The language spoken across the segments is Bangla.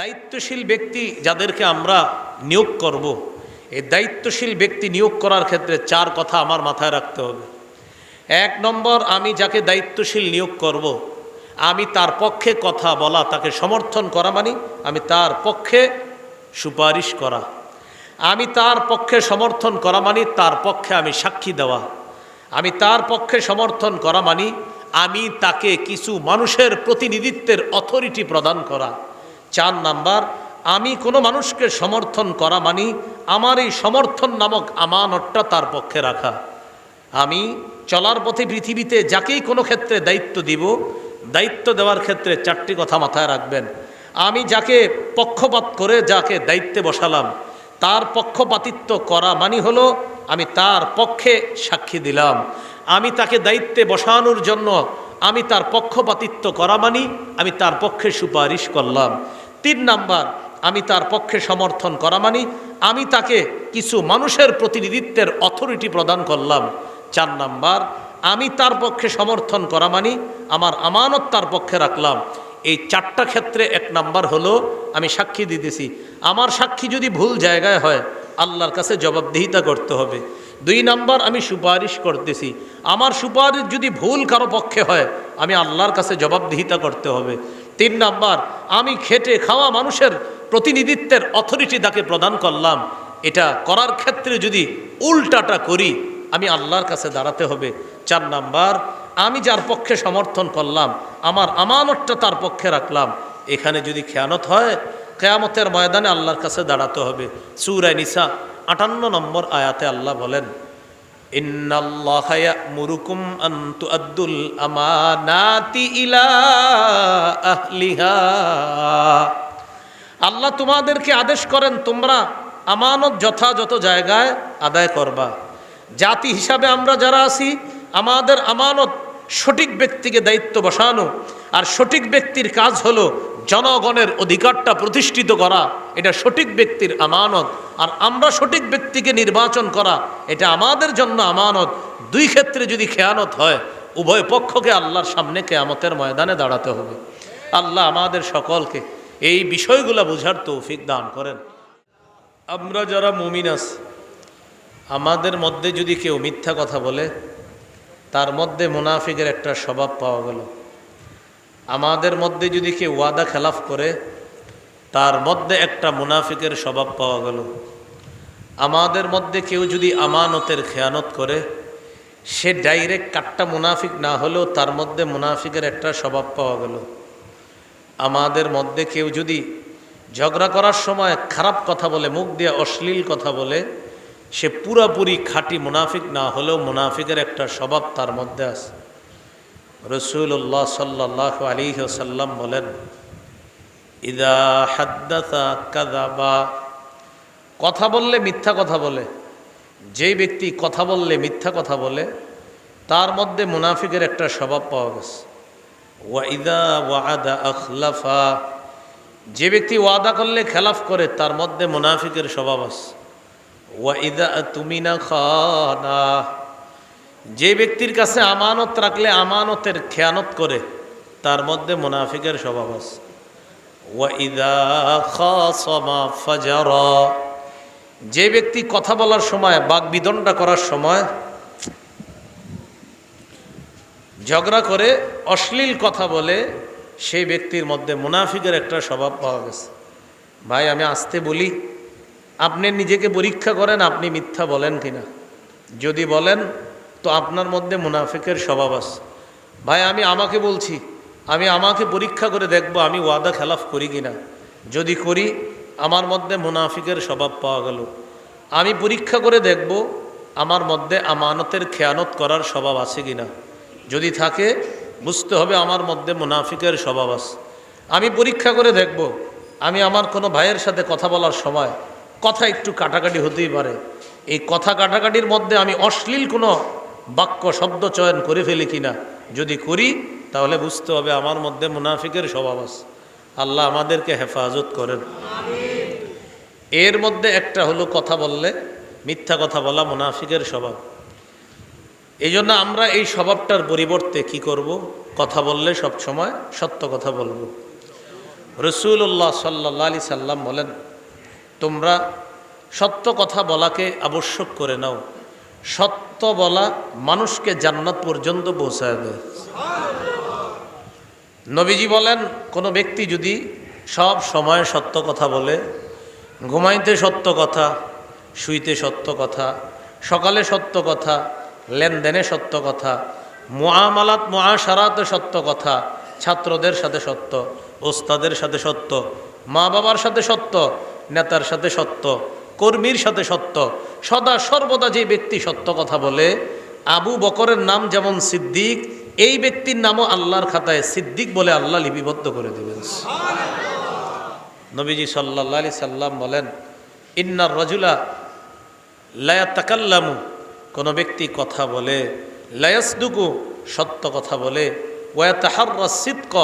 দায়িত্বশীল ব্যক্তি যাদেরকে আমরা নিয়োগ করব। এই দায়িত্বশীল ব্যক্তি নিয়োগ করার ক্ষেত্রে চার কথা আমার মাথায় রাখতে হবে এক নম্বর, আমি যাকে দায়িত্বশীল নিয়োগ করব। আমি তার পক্ষে কথা বলা, তাকে সমর্থন করা মানে আমি তার পক্ষে সুপারিশ করা আমি তার পক্ষে সমর্থন করা মানি তার পক্ষে আমি সাক্ষী দেওয়া আমি তার পক্ষে সমর্থন করা মানি আমি তাকে কিছু মানুষের প্রতিনিধিত্বের অথরিটি প্রদান করা চার নাম্বার, আমি কোনো মানুষকে সমর্থন করা মানি, আমার এই সমর্থন নামক আমানতটা তার পক্ষে রাখা। আমি চলার পথে পৃথিবীতে যাকেই কোনো ক্ষেত্রে দায়িত্ব দিব, দায়িত্ব দেওয়ার ক্ষেত্রে চারটি কথা মাথায় রাখবেন। আমি যাকে পক্ষপাত করে যাকে দায়িত্বে বসালাম, তার পক্ষপাতিত্ব করা মানি হলো, আমি তার পক্ষে সাক্ষী দিলাম। আমি তাকে দায়িত্বে বসানোর জন্য আমি তার পক্ষপাতিত্ব করা মানি, আমি তার পক্ষে সুপারিশ করলাম। তিন নাম্বার, আমি তার পক্ষে সমর্থন করা মানি, আমি তাকে কিছু মানুষের প্রতিনিধিত্বের অথরিটি প্রদান করলাম। চার নাম্বার, আমি তার পক্ষে সমর্থন করা মানি, আমার আমানত তার পক্ষে রাখলাম। এই চারটা ক্ষেত্রে এক নাম্বার হলো, আমি সাক্ষী দিতেছি। আমার সাক্ষী যদি ভুল জায়গায় হয়, আল্লাহর কাছে জবাবদিহিতা করতে হবে। দুই নাম্বার আমি সুপারিশ করতেছি। আমার সুপারিশ যদি ভুল কারও পক্ষে হয়, আমি আল্লাহর কাছে জবাবদিহিতা করতে হবে। তিন নাম্বার, আমি খেটে খাওয়া মানুষের প্রতিনিধিত্বের অথরিটি তাকে প্রদান করলাম। এটা করার ক্ষেত্রে যদি উল্টাটা করি, আমি আল্লাহর কাছে দাঁড়াতে হবে। চার নাম্বার, আমি যার পক্ষে সমর্থন করলাম, আমার আমানতটা তার পক্ষে রাখলাম। এখানে যদি খেয়ানত হয়, কেয়ামতের ময়দানে আল্লাহর কাছে দাঁড়াতে হবে। সুরায় নিসা আটান্ন নম্বর আয়াতে আল্লাহ বলেন মুরুকুম আব্দুল আমানাতি ইলা আল্লাহ তোমাদেরকে আদেশ করেন, তোমরা আমানত যথাযথ জায়গায় আদায় করবা। জাতি হিসাবে আমরা যারা আছি, আমাদের আমানত সঠিক ব্যক্তিকে দায়িত্ব বসানো। আর সঠিক ব্যক্তির কাজ হলো জনগণের অধিকারটা প্রতিষ্ঠিত করা, এটা সঠিক ব্যক্তির আমানত, আর আমরা সঠিক ব্যক্তিকে নির্বাচন করা, এটা আমাদের জন্য আমানত। দুই ক্ষেত্রে যদি খেয়ানত হয়, উভয় পক্ষকে আল্লাহর সামনে কেয়ামতের ময়দানে দাঁড়াতে হবে। আল্লাহ আমাদের সকলকে এই বিষয়গুলো বোঝার তৌফিক দান করেন। আমরা যারা মুমিন আছি, আমাদের মধ্যে যদি কেউ মিথ্যা কথা বলে, তার মধ্যে মুনাফিকের একটা স্বভাব পাওয়া গেল। আমাদের মধ্যে যদি কেউ ওয়াদা খেলাফ করে, তার মধ্যে একটা মুনাফিকের স্বভাব পাওয়া গেল। আমাদের মধ্যে কেউ যদি আমানতের খেয়ানত করে, সে ডাইরেক্ট কাট্টা মুনাফিক না হলেও তার মধ্যে মুনাফিকের একটা স্বভাব পাওয়া গেল। আমাদের মধ্যে কেউ যদি ঝগড়া করার সময় খারাপ কথা বলে, মুখ দিয়ে অশ্লীল কথা বলে, সে পুরাপুরি খাঁটি মুনাফিক না হলেও মুনাফিকের একটা স্বভাব তার মধ্যে আছে। রসুল্লাহ সাল্লাহ আলী সাল্লাম বলেন, ইদা হাদ্দাসা কাদাবা কথা বললে মিথ্যা কথা বলে। যেই ব্যক্তি কথা বললে মিথ্যা কথা বলে, তার মধ্যে মুনাফিকের একটা স্বভাব পাওয়া গেছে। ওয়াইদা ওয়াদা আখলাফা। যে ব্যক্তি ওয়াদা করলে খেলাফ করে, তার মধ্যে মুনাফিকের স্বভাব আছে। ওয়াইদা তুমি না খানা। যে ব্যক্তির কাছে আমানত রাখলে আমানতের খেয়ানত করে, তার মধ্যে মুনাফিকের স্বভাব আছে। যে ব্যক্তি কথা বলার সময় বাক বিদণ্ডা করার সময় ঝগড়া করে, অশ্লীল কথা বলে সেই ব্যক্তির মধ্যে মুনাফিকের একটা স্বভাব পাওয়া গেছে। ভাই, আমি আসতে বলি, আপনি নিজেকে পরীক্ষা করেন, আপনি মিথ্যা বলেন কিনা? যদি বলেন তো আপনার মধ্যে মুনাফিকের স্বভাব আছে। ভাই, আমি আমাকে বলছি, আমি আমাকে পরীক্ষা করে দেখব আমি ওয়াদা খেলাফ করি কিনা। যদি করি, আমার মধ্যে মুনাফিকের স্বভাব পাওয়া গেল। আমি পরীক্ষা করে দেখব আমার মধ্যে আমানতের খেয়ানত করার স্বভাব আছে কিনা। যদি থাকে, বুঝতে হবে আমার মধ্যে মুনাফিকের স্বভাব আছে। আমি পরীক্ষা করে দেখব, আমি আমার কোনো ভাইয়ের সাথে কথা বলার সময়, কথা একটু কাটাকাটি হতেই পারে। এই কথা কাটাকাটির মধ্যে আমি অশ্লীল কোনো বাক্য শব্দ চয়ন করে ফেলি কিনা? যদি করি, তাহলে বুঝতে হবে আমার মধ্যে মুনাফিকের স্বভাব আছে। আল্লাহ আমাদেরকে হেফাজত করেন। এর মধ্যে একটা হলো কথা বললে, মিথ্যা কথা বলা মুনাফিকের স্বভাব। এই জন্য আমরা এই স্বভাবটার পরিবর্তে কি করব? কথা বললে সব সময় সত্য কথা বলব। রসুল্লাহ সাল্লা আলি সাল্লাম বলেন, তোমরা সত্য কথা বলাকে আবশ্যক করে নাও। সত্য বলা মানুষকে জান্নাত পর্যন্ত পৌঁছায় দেয়। নবীজি বলেন, কোনো ব্যক্তি যদি সব সময় সত্য কথা বলে, ঘুমাইতে সত্য কথা, শুইতে সত্য কথা, সকালে সত্য কথা, লেনদেনে সত্য কথা মোয়ামালাত মোয়াশারাতে সত্য কথা, ছাত্রদের সাথে সত্য, ওস্তাদের সাথে সত্য মা বাবার সাথে সত্য, নেতার সাথে সত্য কর্মীর সাথে সত্য। সদা সর্বদা যে ব্যক্তি সত্য কথা বলে, আবু বকরের নাম যেমন সিদ্দিক, এই ব্যক্তির নামও আল্লাহর খাতায় সিদ্দিক বলে আল্লাহ লিপিবদ্ধ করে দেবেন। নবীজি সাল্লা আলি সাল্লাম বলেন ইন্নার রজুলা লায়া তাকাল্লামু কোনো ব্যক্তি কথা বলে লায়াসদুকু সত্য কথা বলে, ওয়া তাহার্রা সিদ্ক,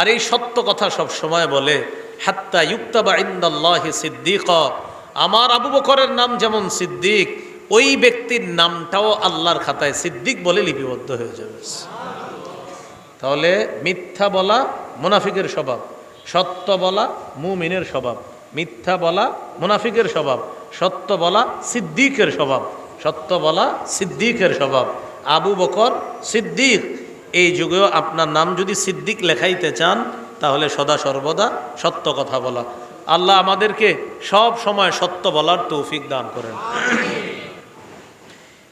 আর এই সত্য কথা সব সময় বলে, হাত্তা ইউক্তাবা ইন্দাল্লাহি সিদ্দিক। আমার আবু বকরের নাম যেমন সিদ্দিক, ওই ব্যক্তির নামটাও আল্লাহর খাতায় সিদ্দিক বলে লিপিবদ্ধ হয়ে যাবে। তাহলে মিথ্যা বলা মুনাফিকের স্বভাব, সত্য বলা মুমিনের স্বভাব, মিথ্যা বলা মুনাফিকের স্বভাব, সত্য বলা সিদ্দিকের স্বভাব, সত্য বলা সিদ্দিকের স্বভাব। আবু বকর সিদ্দিক, এই যুগেও আপনার নাম যদি সিদ্দিক লেখাইতে চান, তাহলে সদা সর্বদা সত্য কথা বলা। আল্লাহ আমাদেরকে সব সময় সত্য বলার তৌফিক দান করেন।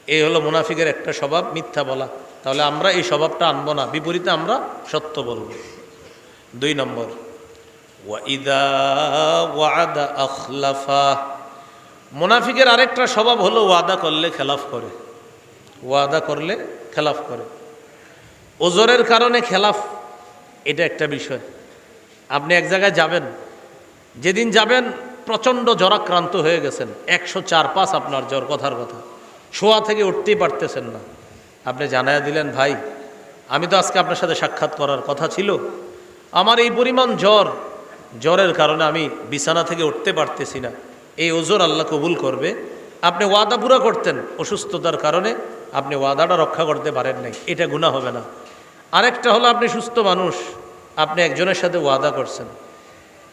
এই হলো মুনাফিকের একটা স্বভাব, মিথ্যা বলা। তাহলে আমরা এই স্বভাবটা আনব না, বিপরীতে আমরা সত্য বলব। দুই নম্বর ওয়াদা মুনাফিকের আরেকটা স্বভাব হলো ওয়াদা করলে খেলাফ করে। ওয়াদা করলে খেলাফ করে। ওজোরের কারণে খেলাফ, এটা একটা বিষয়। আপনি এক জায়গায় যাবেন যেদিন যাবেন, প্রচণ্ড জ্বরাক্রান্ত হয়ে গেছেন। একশো চার পাঁচ আপনার জ্বর, কথার কথা। শোয়া থেকে উঠতেই পারতেছেন না। আপনি জানায়া দিলেন, ভাই, আমি তো আজকে আপনার সাথে সাক্ষাৎ করার কথা ছিল। আমার এই পরিমাণ জ্বর, জ্বরের কারণে আমি বিছানা থেকে উঠতে পারতেছি না। এই ওজোর আল্লাহ কবুল করবে। আপনি ওয়াদা পুরা করতেন। অসুস্থতার কারণে আপনি ওয়াদাটা রক্ষা করতে পারেন নাই। এটা গুণা হবে না। আরেকটা হলো, আপনি সুস্থ মানুষ। আপনি একজনের সাথে ওয়াদা করছেন।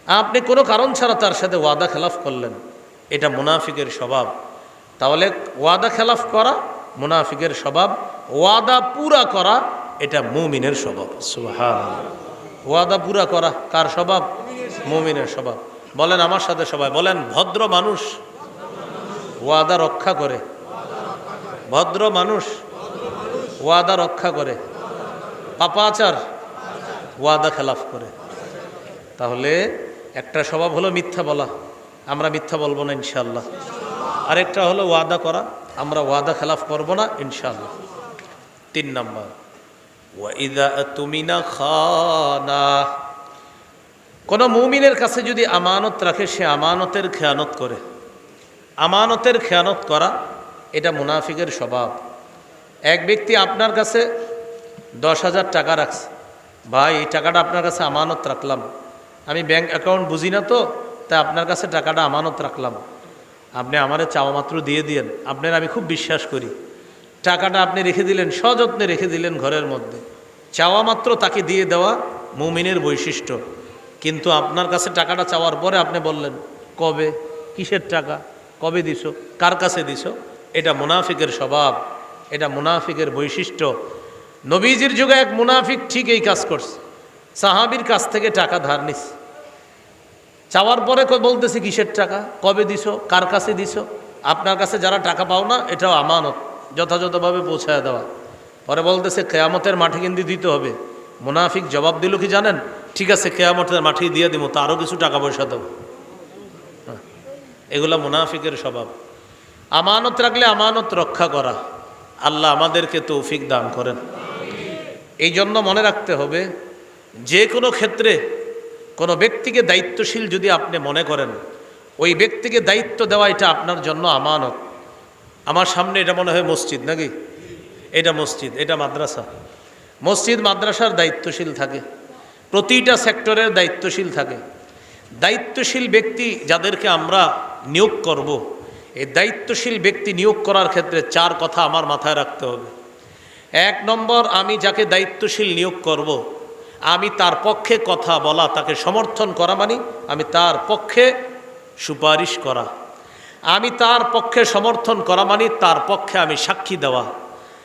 আপনি কোনো কারণ ছাড়া তার সাথে ওয়াদা খেলাফ করলেন। এটা মুনাফিকের স্বভাব। তাহলে ওয়াদা খেলাফ করা মুনাফিকের স্বভাব। ওয়াদা পুরা করা এটা মুমিনের স্বভাব। ওয়াদা পুরা করা কার স্বভাব? মুমিনের স্বভাব। বলেন আমার সাথে সবাই বলেন ভদ্র মানুষ ওয়াদা রক্ষা করে। ভদ্র মানুষ ওয়াদা রক্ষা করে। পাপাচার ওয়াদা খেলাফ করে। তাহলে একটা স্বভাব হলো মিথ্যা বলা। আমরা মিথ্যা বলব না ইনশাল্লাহ আরেকটা হলো ওয়াদা করা। আমরা ওয়াদা খেলাফ করব না ইনশাল্লাহ তিন নম্বর। ওয়াইদা তুমিনা খানা। কোনো মুমিনের কাছে যদি আমানত রাখে, সে আমানতের খেয়ানত করে। আমানতের খেয়ানত করা, এটা মুনাফিকের স্বভাব। এক ব্যক্তি আপনার কাছে দশ হাজার টাকা রাখছে, ভাই, এই টাকাটা আপনার কাছে আমানত রাখলাম। আমি ব্যাংক অ্যাকাউন্ট বুঝি না তো, তাই আপনার কাছে টাকাটা আমানত রাখলাম। আপনি আমারে চাওয়া মাত্র দিয়ে দিয়েন। আপনার আমি খুব বিশ্বাস করি। টাকাটা আপনি রেখে দিলেন, সযত্নে রেখে দিলেন ঘরের মধ্যে। চাওয়া মাত্র তাকে দিয়ে দেওয়া মুমিনের বৈশিষ্ট্য। কিন্তু আপনার কাছে টাকাটা চাওয়ার পরে আপনি বললেন, কবে? কিসের টাকা? কবে দিছ? কার কাছে দিছ? এটা মুনাফিকের স্বভাব। এটা মুনাফিকের বৈশিষ্ট্য। নবীজির যুগে এক মুনাফিক ঠিক এই কাজ করছে। সাহাবির কাছ থেকে টাকা ধার নিস। চাওয়ার পরে বলতেছে কিসের টাকা? কবে দিছ? কার কাছে দিছ? আপনার কাছে যারা টাকা পাও না এটাও আমানত যথাযথভাবে পৌঁছায় দেওয়া। পরে বলতেছে কেয়ামতের মাঠে কিন্তু দিতে হবে। মুনাফিক জবাব দিল কি জানেন? ঠিক আছে কেয়ামতের মাঠে দিয়ে দিব তারও কিছু টাকা পয়সা দেবো। হ্যাঁ, এগুলা মুনাফিকের স্বভাব। আমানত রাখলে আমানত রক্ষা করা। আল্লাহ আমাদেরকে তৌফিক দান করেন। এই জন্য মনে রাখতে হবে যে কোনো ক্ষেত্রে কোনো ব্যক্তিকে দায়িত্বশীল যদি আপনি মনে করেন, ওই ব্যক্তিকে দায়িত্ব দেওয়া এটা আপনার জন্য আমানত আমার সামনে এটা মনে হয় মসজিদ নাকি এটা মসজিদ, এটা মাদ্রাসা মসজিদ, মাদ্রাসার দায়িত্বশীল থাকে প্রতিটা সেক্টরের দায়িত্বশীল থাকে দায়িত্বশীল ব্যক্তি যাদেরকে আমরা নিয়োগ করব। এই দায়িত্বশীল ব্যক্তি নিয়োগ করার ক্ষেত্রে চার কথা আমার মাথায় রাখতে হবে এক নম্বর, আমি যাকে দায়িত্বশীল নিয়োগ করব। আমি তার পক্ষে কথা বলা, তাকে সমর্থন করা মানি আমি তার পক্ষে সুপারিশ করা। আমি তার পক্ষে সমর্থন করা মানি তার পক্ষে আমি সাক্ষী দেওয়া।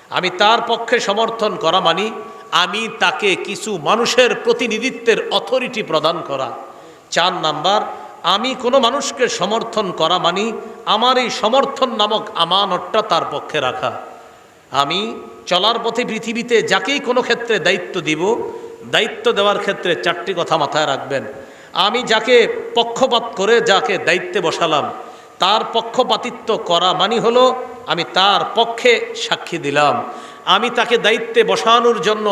আমি তার পক্ষে সমর্থন করা মানি আমি তাকে কিছু মানুষের প্রতিনিধিত্বের অথরিটি প্রদান করা। চার নাম্বার, আমি কোনো মানুষকে সমর্থন করা মানি আমার এই সমর্থন নামক আমানতটা তার পক্ষে রাখা। আমি চলার পথে পৃথিবীতে যাকেই কোনো ক্ষেত্রে দায়িত্ব দিব দায়িত্ব দেওয়ার ক্ষেত্রে চারটি কথা মাথায় রাখবেন। আমি যাকে পক্ষপাত করে যাকে দায়িত্বে বসালাম, তার পক্ষপাতিত্ব করা মানি হলো আমি তার পক্ষে সাক্ষী দিলাম। আমি তাকে দায়িত্বে বসানোর জন্য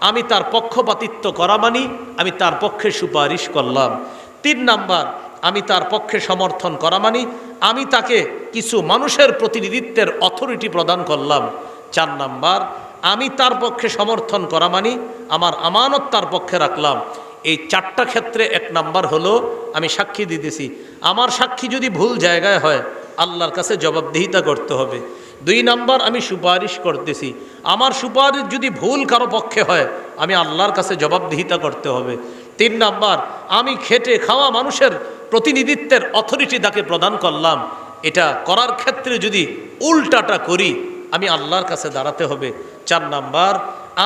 আমি তার পক্ষপাতিত্ব করা মানি, আমি তার পক্ষে সুপারিশ করলাম। তিন নাম্বার, আমি তার পক্ষে সমর্থন করা মানি, আমি তাকে কিছু মানুষের প্রতিনিধিত্বের অথরিটি প্রদান করলাম। চার নাম্বার আমি তার পক্ষে সমর্থন করা মানি, আমার আমানত তার পক্ষে রাখলাম। এই চারটা ক্ষেত্রে এক নাম্বার হলো, আমি সাক্ষী দিতেছি। আমার সাক্ষী যদি ভুল জায়গায় হয়, আল্লাহর কাছে জবাবদিহিতা করতে হবে। দুই নাম্বার, আমি সুপারিশ করতেছি। আমার সুপারিশ যদি ভুল কারও পক্ষে হয়, আমি আল্লাহর কাছে জবাবদিহিতা করতে হবে। তিন নাম্বার, আমি খেটে খাওয়া মানুষের প্রতিনিধিত্বের অথরিটি তাকে প্রদান করলাম। এটা করার ক্ষেত্রে যদি উল্টাটা করি, আমি আল্লাহর কাছে দাঁড়াতে হবে। চার নাম্বার,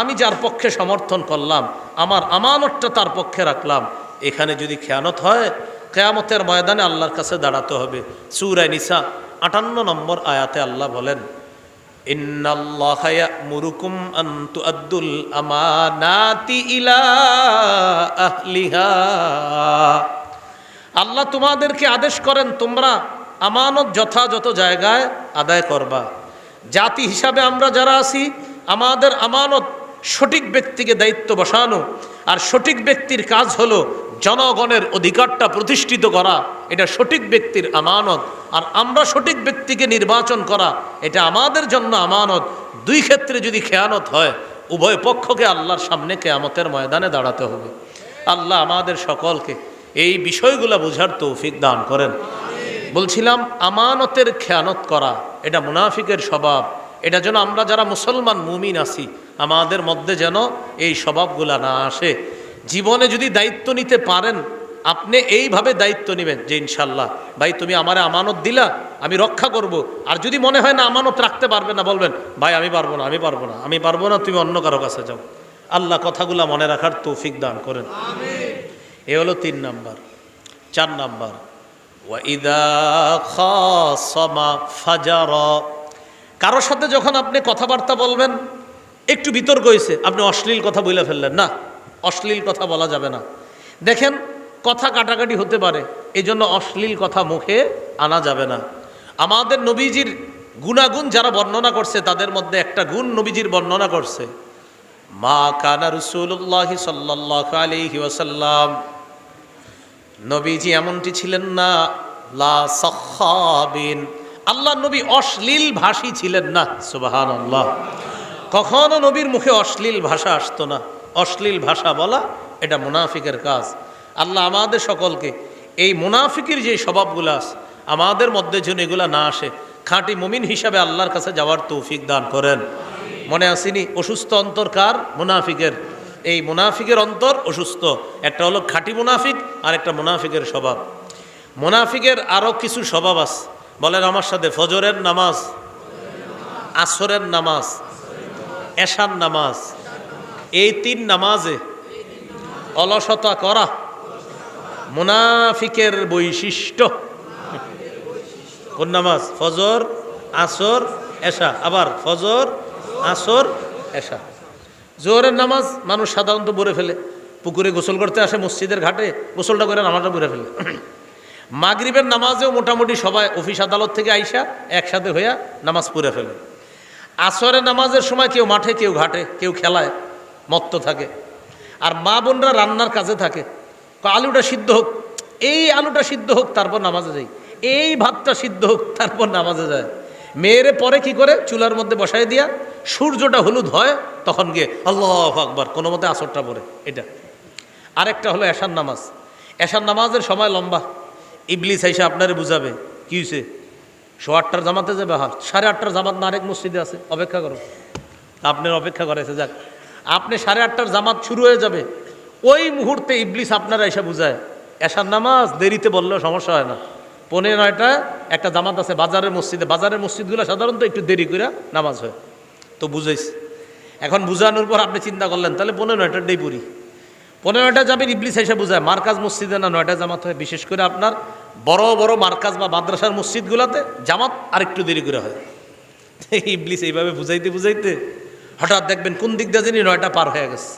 আমি যার পক্ষে সমর্থন করলাম, আমার আমানতটা তার পক্ষে রাখলাম। এখানে যদি খেয়ানত হয়, কেয়ামতের ময়দানে আল্লাহর কাছে দাঁড়াতে হবে। সুরায় নিসা, আটান্ন নম্বর আয়াতে আল্লাহ বলেন তুআদ্দুল আমানাতি ইলা আল্লাহ তোমাদেরকে আদেশ করেন, তোমরা আমানত যথাযথ জায়গায় আদায় করবা। জাতি হিসাবে আমরা যারা আছি আমাদের আমানত সঠিক ব্যক্তিকে দায়িত্ব বসানো আর সঠিক ব্যক্তির কাজ হলো জনগণের অধিকারটা প্রতিষ্ঠিত করা। এটা সঠিক ব্যক্তির আমানত। আর আমরা সঠিক ব্যক্তিকে নির্বাচন করা, এটা আমাদের জন্য আমানত। দুই ক্ষেত্রে যদি খেয়ানত হয়, উভয় পক্ষকে আল্লাহর সামনে কেয়ামতের ময়দানে দাঁড়াতে হবে। আল্লাহ আমাদের সকলকে এই বিষয়গুলো বোঝার তৌফিক দান করেন। বলছিলাম, আমানতের খেয়ানত করা, এটা মুনাফিকের স্বভাব। এটা যেন আমরা যারা মুসলমান মুমিন আছি, আমাদের মধ্যে যেন এই স্বভাবগুলা না আসে। জীবনে যদি দায়িত্ব নিতে পারেন, আপনি এইভাবে দায়িত্ব নেবেন যে ইনশাল্লাহ ভাই, তুমি আমার আমানত দিলা, আমি রক্ষা করব। আর যদি মনে হয় না, আমানত রাখতে পারবে না, বলবেন, ভাই, আমি পারব না, আমি পারব না, আমি পারব না, তুমি অন্য কারও কাছে যাও। আল্লাহ কথাগুলা মনে রাখার তৌফিক দান করেন। এ হলো তিন নাম্বার। চার নাম্বার। ওয়াইদা খাসামা ফাজারা কারোর সাথে যখন আপনি কথাবার্তা বলবেন, একটু বিতর্ক হয়েছে, আপনি অশ্লীল কথা বলে ফেললেন। না, অশ্লীল কথা বলা যাবে না। দেখেন, কথা কাটাকাটি হতে পারে এই জন্য অশ্লীল কথা মুখে আনা যাবে না। আমাদের নবীজির গুণাগুণ যারা বর্ণনা করছে, তাদের মধ্যে একটা গুণ নবীজির বর্ণনা করছে। মা কানা রসুল্লাহ সাল্লাহ আলহি ওয়াসাল্লাম। নবীজি এমনটি ছিলেন না, লা আল্লাহ নবী অশ্লীল ভাষী ছিলেন না সুবাহান আল্লাহ কখনো নবীর মুখে অশ্লীল ভাষা আসতো না। অশ্লীল ভাষা বলা, এটা মুনাফিকের কাজ। আল্লাহ আমাদের সকলকে এই মুনাফিকের যে স্বভাবগুলো আছে, আমাদের মধ্যে যেন এগুলা না আসে, খাঁটি মুমিন হিসাবে আল্লাহর কাছে যাওয়ার তৌফিক দান করেন। মনে আসেনি অসুস্থ অন্তর কার? মুনাফিকের। এই মুনাফিকের অন্তর অসুস্থ। একটা হলো খাঁটি মুনাফিক আর একটা মুনাফিকের স্বভাব। মুনাফিকের আরও কিছু স্বভাব আছে। বলেন আমার সাথে, ফজরের নামাজ, আসরের নামাজ, এশার নামাজ, এই তিন নামাজে অলসতা করা মুনাফিকের বৈশিষ্ট্য। কোন নামাজ? ফজর, আসর, এশা। আবার ফজর, আসর, এশা। জোহরের নামাজ মানুষ সাধারণত বলে ফেলে। পুকুরে গোসল করতে আসে, মসজিদের ঘাটে গোসলটা করে নামাজটা বলে ফেলে। মাগরিবের নামাজেও মোটামুটি সবাই অফিস আদালত থেকে আইসা একসাথে হইয়া নামাজ পড়ে ফেলে। আসরের নামাজের সময় কেউ মাঠে, কেউ ঘাটে, কেউ খেলায় মত্ত থাকে। আর মা বোনরা রান্নার কাজে থাকে। আলুটা সিদ্ধ হোক, এই আলুটা সিদ্ধ হোক, তারপর নামাজে যাই। এই ভাতটা সিদ্ধ হোক, তারপর নামাজে যায়। মেয়েরে পরে কি করে? চুলার মধ্যে বসাই দিয়া সূর্যটা হলুদ হয়, তখন গিয়ে আল্লাহ আকবার, কোনো মতে আসরটা পরে এটা। আরেকটা হলো এশার নামাজ। এশার নামাজের সময় লম্বা। ইবলিস এসে আপনারে বুঝাবে। কি হয়েছে শো আটটার জামাতে যাবে হ্যাঁ সাড়ে আটটার জামাত না, আরেক মসজিদে আছে। অপেক্ষা করো। আপনার অপেক্ষা করেছে যাক। আপনি সাড়ে আটটার জামাত শুরু হয়ে যাবে। ওই মুহূর্তে ইবলিস আপনারা এসে বুঝায়। এসার নামাজ দেরিতে বললেও সমস্যা হয় না। পনেরো নয়টা একটা জামাত আছে বাজারের মসজিদে। বাজারের মসজিদগুলো সাধারণত একটু দেরি করে নামাজ হয়। তো বুঝাইছি। এখন বুঝানোর পর আপনি চিন্তা করলেন, তাহলে পনেরো নয়টার ডেই পড়ি। পনেরো নয়টা যাবেন ইবলিস এসে বুঝায়, মার্কাজ মসজিদে না নয়টা জামাত হয়? বিশেষ করে আপনার বড় বড় মার্কাজ বা মাদ্রাসার মসজিদগুলোতে জামাত আরেকটু দেরি করে হয়। ইবলিস এইভাবে বুঝাইতে বুঝাইতে হঠাৎ দেখবেন কোন দিক দিয়ে জানি নয়টা পার হয়ে গেছে।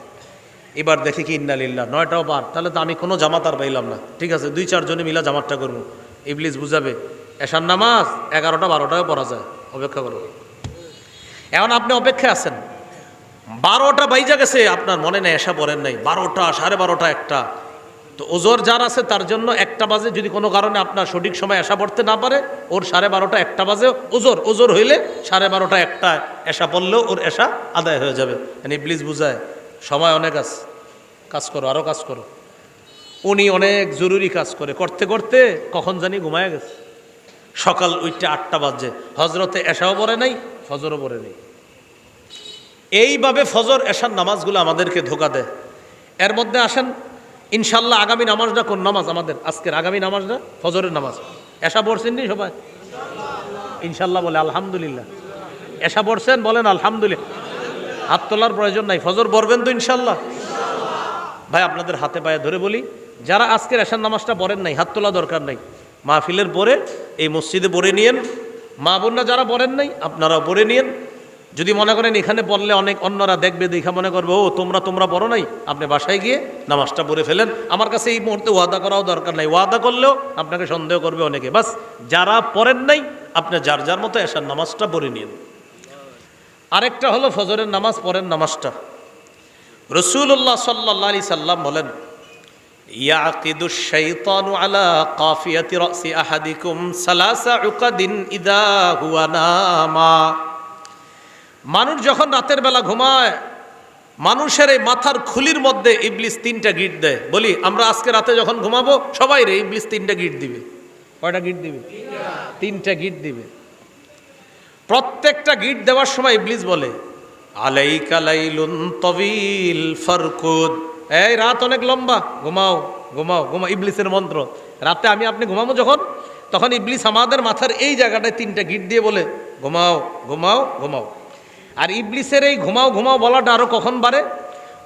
এবার দেখি কি ইন্নালিল্লা নয়টাও পার। তাহলে তো আমি কোনো জামাত আর পাইলাম না। ঠিক আছে, দুই চারজনে মিলা জামাতটা করব। ইবলিস বুঝাবে, এশার নামাজ এগারোটা বারোটায় পড়া যায়। অপেক্ষা করো। এখন আপনি অপেক্ষায় আছেন। বারোটা বাইজা গেছে, আপনার মনে নেই, এসা পড়েন নাই, বারোটা, সাড়ে বারোটা, একটা। তো ওজোর যার আছে তার জন্য একটা বাজে, যদি কোনো কারণে আপনার সঠিক সময় এসা পড়তে না পারে, ওর সাড়ে বারোটা একটা বাজে, ওজোর ওজোর হইলে সাড়ে বারোটা একটা এসা পড়লেও ওর এসা আদায় হয়ে যাবে। মানে প্লিজ বুঝায়, সময় অনেক আছে। কাজ করো আরও কাজ করো। উনি অনেক জরুরি কাজ করে, করতে করতে কখন জানি ঘুমায় গেছে। সকাল ওইটা আটটা বাজে হজরতে এসাও পড়ে নাই, ফজরও পড়ে নেই। এইভাবে ফজর, এশার নামাজগুলো আমাদেরকে ধোকা দেয়। এর মধ্যে আসেন, ইনশাল্লাহ আগামী নামাজটা কোন নামাজ আমাদের? আজকের আগামী নামাজটা? ফজরের নামাজ। এশা পড়ছেন নি সবাই? ইনশাল্লাহ বলে আলহামদুলিল্লাহ। এশা পড়ছেন, বলেন আলহামদুলিল্লাহ। হাত তোলার প্রয়োজন নাই, ফজর পড়বেন তো ইনশাল্লাহ। ভাই, আপনাদের হাতে পায়ে ধরে বলি, যারা আজকের এশার নামাজটা পড়েন নাই, হাত তোলা দরকার নাই, মাহফিলের পরে এই মসজিদে পড়ে নিয়েন। মা বোনরা যারা পড়েন নাই, আপনারাও পড়ে নিয়েন। যদি মনে করেন এখানে পড়লে অনেক অন্যরা দেখবে দেখা মনে করবে ও তোমরা তোমরা পড়ো নাই আপনি বাসায় গিয়ে নামাজটা পড়ে ফেলেন আমার কাছে এই মুহূর্তে ওয়াদা করাও দরকার নাই ওয়াদা করলেও আপনাকে সন্দেহ করবে অনেকে বাস যারা পড়েন নাই আপনি যার যার মতো এসার নামাজটা পড়ে নিন আরেকটা হলো ফজরের নামাজ পড়েন নামাজটা রসুল্লাহ সাল্লাহ আলি সাল্লাম বলেন يعقد الشيطان على قافية رأس أحدكم ثلاث عقد إذا هو ناما মানুষ যখন রাতের বেলা ঘুমায়, মানুষের এই মাথার খুলির মধ্যে ইবলিস তিনটা গিট দেয়। বলি, আমরা আজকে রাতে যখন ঘুমাবো, সবাই রে ইবলিস তিনটা গিট দিবে। কয়টা গিট দিবে? তিনটা গিট দিবে। প্রত্যেকটা গিট দেওয়ার সময় ইবলিস বলে, আলাইকা লাইলুন তবিল ফারকুদ। এই, রাত অনেক লম্বা। ঘুমাও ঘুমাও ঘুমাও। ইবলিসের মন্ত্র। রাতে আমি আপনি ঘুমাবো যখন? তখন ইবলিস আমাদের মাথার এই জায়গাটায় তিনটা গিট দিয়ে বলে, ঘুমাও ঘুমাও ঘুমাও। আর ইবলিসের এই ঘুমাও ঘুমাও বলাটা আরও কখন বাড়ে?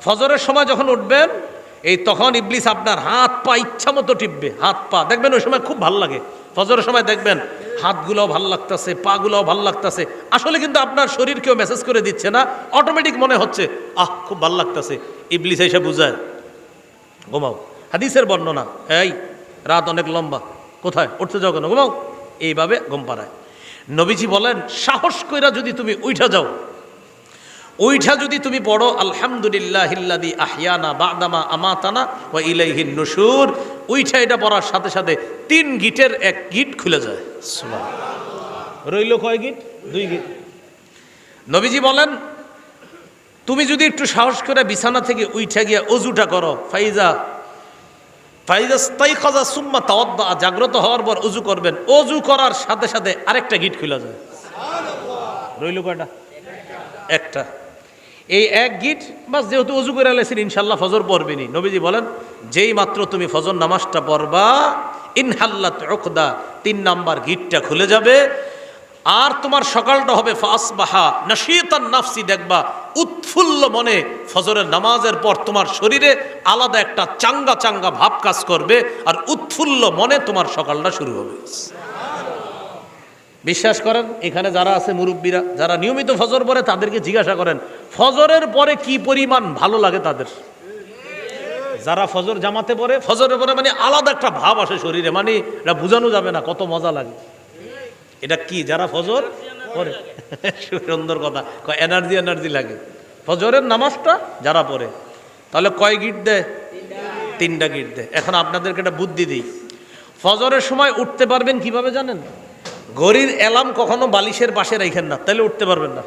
ফজরের সময় যখন উঠবেন, এই তখন ইবলিস আপনার হাত পা ইচ্ছা মতো টিপবে, হাত পা। দেখবেন ওই সময় খুব ভালো লাগে। ফজরের সময় দেখবেন হাতগুলোও ভালো লাগতেছে, পাগুলোও ভালো লাগতেছে। আসলে কিন্তু আপনার শরীর কেউ মেসেজ করে দিচ্ছে না অটোমেটিক মনে হচ্ছে, আহ, খুব ভালো লাগতেছে। ইবলিস এসে বুঝায়, ঘুমাও। হাদিসের বর্ণনা, এই, রাত অনেক লম্বা, কোথায়? উঠতে যাও কেন? ঘুমাও। এইভাবে ঘুম পাড়ায়। নবীজি বলেন, সাহস কইরা যদি তুমি উইঠা যাও ওইটা যদি তুমি পড়ো আলহামদুলিল্লাহ হিল্লাদি আহিয়ানা বাদামা আমাতানা ও ইলাইহিন নুসুর ওইটা এটা পড়ার সাথে সাথে তিন গিটের এক গিট খুলে যায়। রইল কয় গিট? দুই গিট। নবীজি বলেন তুমি যদি একটু সাহস করে বিছানা থেকে উইঠা গিয়া অজুটা করো ফাইজা ফাইজা স্তাই খাজা সুম্মা তাওয়াদ্দা জাগ্রত হওয়ার পর অজু করবেন। অজু করার সাথে সাথে আরেকটা গিট খুলে যায়। রইল কয়টা? একটা। এই এক গিট বাস যেহেতু অজু করে আলেছেন ইনশাল্লাহ ফজর পড়বেনি নবীজি বলেন, যেই মাত্র তুমি ফজর নামাজটা পড়বা ইনহাল্লা ওকদা তিন নাম্বার গিটটা খুলে যাবে। আর তোমার সকালটা হবে ফাসবাহা নশীতান নাফসি, দেখবা, উৎফুল্ল মনে ফজরের নামাজের পর তোমার শরীরে আলাদা একটা চাঙ্গা চাঙ্গা ভাব কাজ করবে, আর উৎফুল্ল মনে তোমার সকালটা শুরু হবে। বিশ্বাস করেন, এখানে যারা আছে মুরব্বীরা, যারা নিয়মিত ফজর পরে তাদেরকে জিজ্ঞাসা করেন, ফজরের পরে কি পরিমাণ ভালো লাগে তাদের? যারা ফজর জামাতে পরে ফজরের পরে মানে আলাদা একটা ভাব আসে শরীরে মানে এটা বোঝানো যাবে না, কত মজা লাগে। এটা কি, যারা ফজর পরে সুন্দর কথা এনার্জি এনার্জি লাগে। ফজরের নামাজটা যারা পড়ে, তাহলে কয় গিট দেয়? তিনটা গিট দেয়। এখন আপনাদেরকে একটা বুদ্ধি দিই। ফজরের সময় উঠতে পারবেন কীভাবে জানেন? ঘড়ির অ্যালার্ম কখনো বালিশের পাশে রাখেন না, তাহলে উঠতে পারবেন না।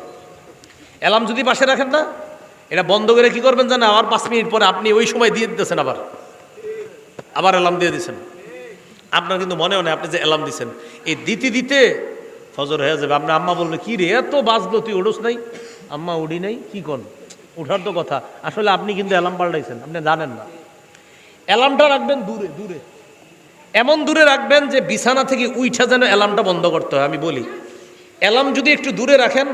অ্যালার্ম যদি পাশে রাখেন না, এটা বন্ধ করে কি করবেন জানেন? আবার পাঁচ মিনিট পরে আপনি ওই সময় দিয়ে দিতেছেন আবার। আবার অ্যালার্ম দিয়ে দিচ্ছেন আপনার কিন্তু মনেও নেই আপনি যে অ্যালার্ম দিচ্ছেন এই দিতে দিতে ফজর হয়ে যাবে। আপনার আম্মা বলবে, কি রে, এত বাজলো, তুই উঠোস নাই? আম্মা, উঠি নাই, কি কোন? উঠার তো কথা। আসলে আপনি কিন্তু অ্যালার্ম পাল্টাইছেন, আপনি জানেন না। অ্যালার্মটা রাখবেন দূরে দূরে। এমন দূরে রাখবেন যে বিছানা থেকে উইঠা যেন অ্যালার্মটা বন্ধ করতে হয়, আমি বলি। অ্যালার্ম যদি একটু দূরে রাখেন,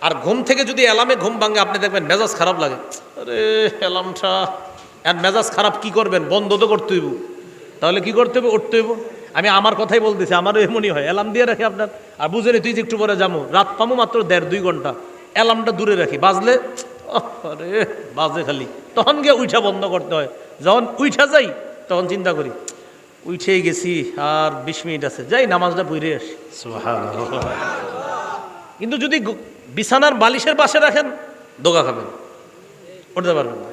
আর ঘুম থেকে যদি অ্যালার্মে ঘুম ভাঙে, আপনি দেখবেন মেজাজ খারাপ লাগে। আরে, অ্যালার্মটা, আর মেজাজ খারাপ কি করবেন? বন্ধ তো করতে হইব। তাহলে কি করতে হবে উঠতে হইব। আমি আমার কথাই বলতেছি, আমারও এমনই হয়। অ্যালার্ম দিয়ে রাখি আপনার। আর বুঝে নি, তুই যে একটু পরে যাব, রাত পামো মাত্র দেড় দুই ঘণ্টা। অ্যালার্মটা দূরে রাখি। বাজলে আরে, বাজে খালি। তখন গিয়ে উইঠা বন্ধ করতে হয়। যখন উইঠা যাই, তখন চিন্তা করি উঠেই গেছি আর বিশ মিনিট আছে। যাই নামাজটা পড়ে আসি। কিন্তু যদি বিছানার বালিশের পাশে রাখেন দোকা খাবেন। উঠতে পারবেন না।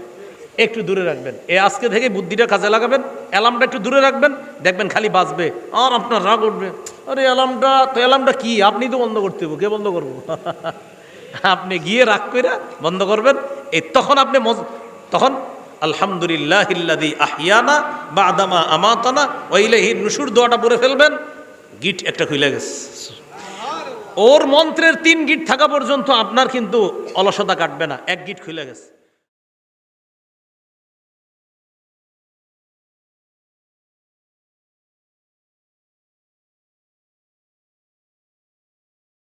একটু দূরে রাখবেন। এ আজকে থেকে বুদ্ধিটা কাজে লাগাবেন অ্যালার্মটা একটু দূরে রাখবেন দেখবেন খালি বাঁচবে আর আপনার রাগ উঠবে। আরে অ্যালার্মটা তো অ্যালার্মটা কি? আপনি তো বন্ধ করতে হবে কে বন্ধ করব? আপনি গিয়ে রাগ করে বন্ধ করবেন। এই তখন আপনি মজ- তখন আলহামদুলিল্লাহ আহিয়ানা বা আদামা আমাতানা ওইলেহি নুসুর দোয়াটা পরে ফেলবেন, গিট একটা খুলে গেছে। ওর মন্ত্রের তিন গিট থাকা পর্যন্ত আপনার কিন্তু অলসতা কাটবে না, এক গিট খুলে গেছে।